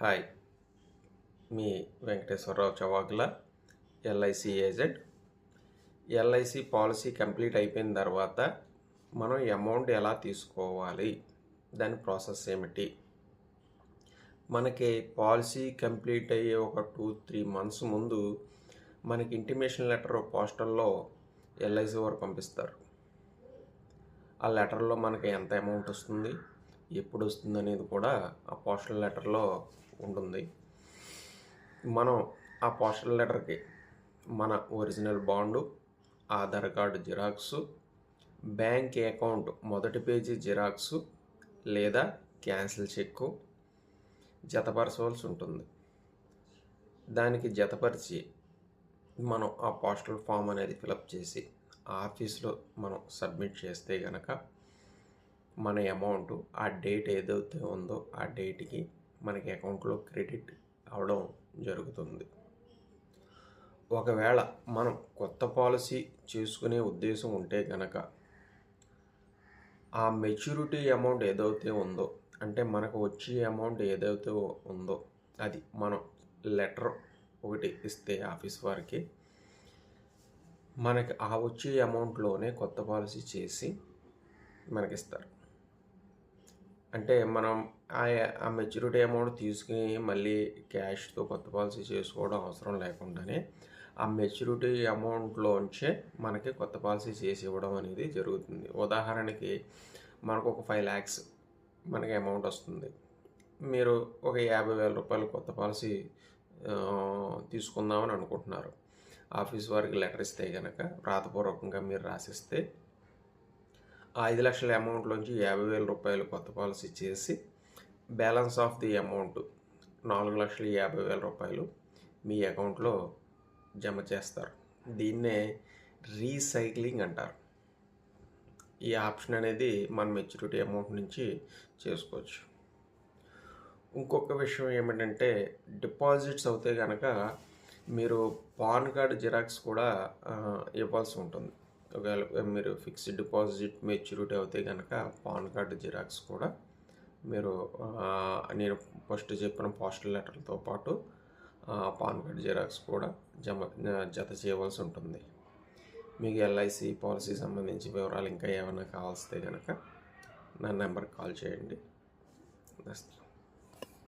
Hi. మీ Venkateswararao Chavakula LIC agent LIC policy complete అయిపోయిన తర్వాత మనం అమౌంట్ ఎలా తీసుకోవాలి? దాని ప్రాసెస్ ఏమిటి? మనకి పాలసీ కంప్లీట్ అయ్యే ఒక టూ త్రీ మంత్స్ ముందు మనకి ఇంటిమేషన్ లెటర్ పోస్టల్లో ఎల్ఐసి వారు పంపిస్తారు. ఆ లెటర్లో మనకి ఎంత అమౌంట్ వస్తుంది? ఎప్పుడు వస్తుంది అనేది కూడా ఆ పోస్టల్ లెటర్లో ఉంటుంది. మనం ఆ పోస్టల్ లెటర్కి మన original bond Aadhaar card xerox bank account మొదటి పేజీ జిరాక్స్ లేదా క్యాన్సిల్ చెక్కు జతపరచవలసి ఉంటుంది. దానికి జతపరిచి మనం ఆ పోస్టల్ ఫామ్ అనేది ఫిలప్ చేసి ఆఫీస్లో మనం సబ్మిట్ చేస్తే కనుక మన అమౌంట్ ఆ డేట్ ఏదైతే ఉందో ఆ డేట్కి మనకి అకౌంట్లో క్రెడిట్ అవడం జరుగుతుంది. ఒకవేళ మనం కొత్త పాలసీ చేసుకునే ఉద్దేశం ఉంటే గనక ఆ మెచ్యూరిటీ అమౌంట్ ఏదైతే ఉందో అంటే మనకు వచ్చే అమౌంట్ ఏదైతే ఉందో అది మనం లెటర్ ఒకటి ఇస్తే ఆఫీస్ వారికి మనకి ఆ వచ్చే అమౌంట్లోనే కొత్త పాలసీ చేసి మనకిస్తారు. అంటే మనం ఆ ఆ మెచ్యూరిటీ అమౌంట్ తీసుకుని మళ్ళీ క్యాష్తో కొత్త పాలసీ చేసుకోవడం అవసరం లేకుండానే ఆ మెచ్యూరిటీ అమౌంట్లోంచే మనకి కొత్త పాలసీ చేసి ఇవ్వడం అనేది జరుగుతుంది. ఉదాహరణకి మనకు ఒక ఫైవ్ ల్యాక్స్ మనకి అమౌంట్ వస్తుంది. మీరు ఒక యాభై వేల రూపాయలు కొత్త పాలసీ తీసుకుందామని అనుకుంటున్నారు. ఆఫీస్ వారికి లెటర్ ఇస్తే కనుక వ్రాతపూర్వకంగా మీరు రాసిస్తే ఆ ఐదు లక్షల అమౌంట్లోంచి యాభై వేల రూపాయలు కొత్త పాలసీ చేసి బ్యాలెన్స్ ఆఫ్ ది అమౌంట్ నాలుగు లక్షల యాభై వేల రూపాయలు మీ అకౌంట్లో జమ చేస్తారు. దీన్నే రీసైక్లింగ్ అంటారు. ఈ ఆప్షన్ అనేది మన మెచ్యూరిటీ అమౌంట్ నుంచి చేసుకోవచ్చు. ఇంకొక విషయం ఏమిటంటే డిపాజిట్స్ అవుతే కనుక మీరు పాన్ కార్డ్ జిరాక్స్ కూడా ఇవ్వాల్సి ఉంటుంది. ఒకవేళ మీరు ఫిక్స్డ్ డిపాజిట్ మెచ్యూరిటీ అవుతే కనుక పాన్ కార్డు జిరాక్స్ కూడా మీరు నేను ఫస్ట్ చెప్పిన పోస్టల్ లెటర్తో పాటు పాన్ కార్డ్ జిరాక్స్ కూడా జమ జత చేయవలసి ఉంటుంది. మీకు ఎల్ఐసి పాలసీ సంబంధించి వివరాలు ఇంకా ఏమైనా కావాల్సితే కనుక నా నెంబర్కి కాల్ చేయండి.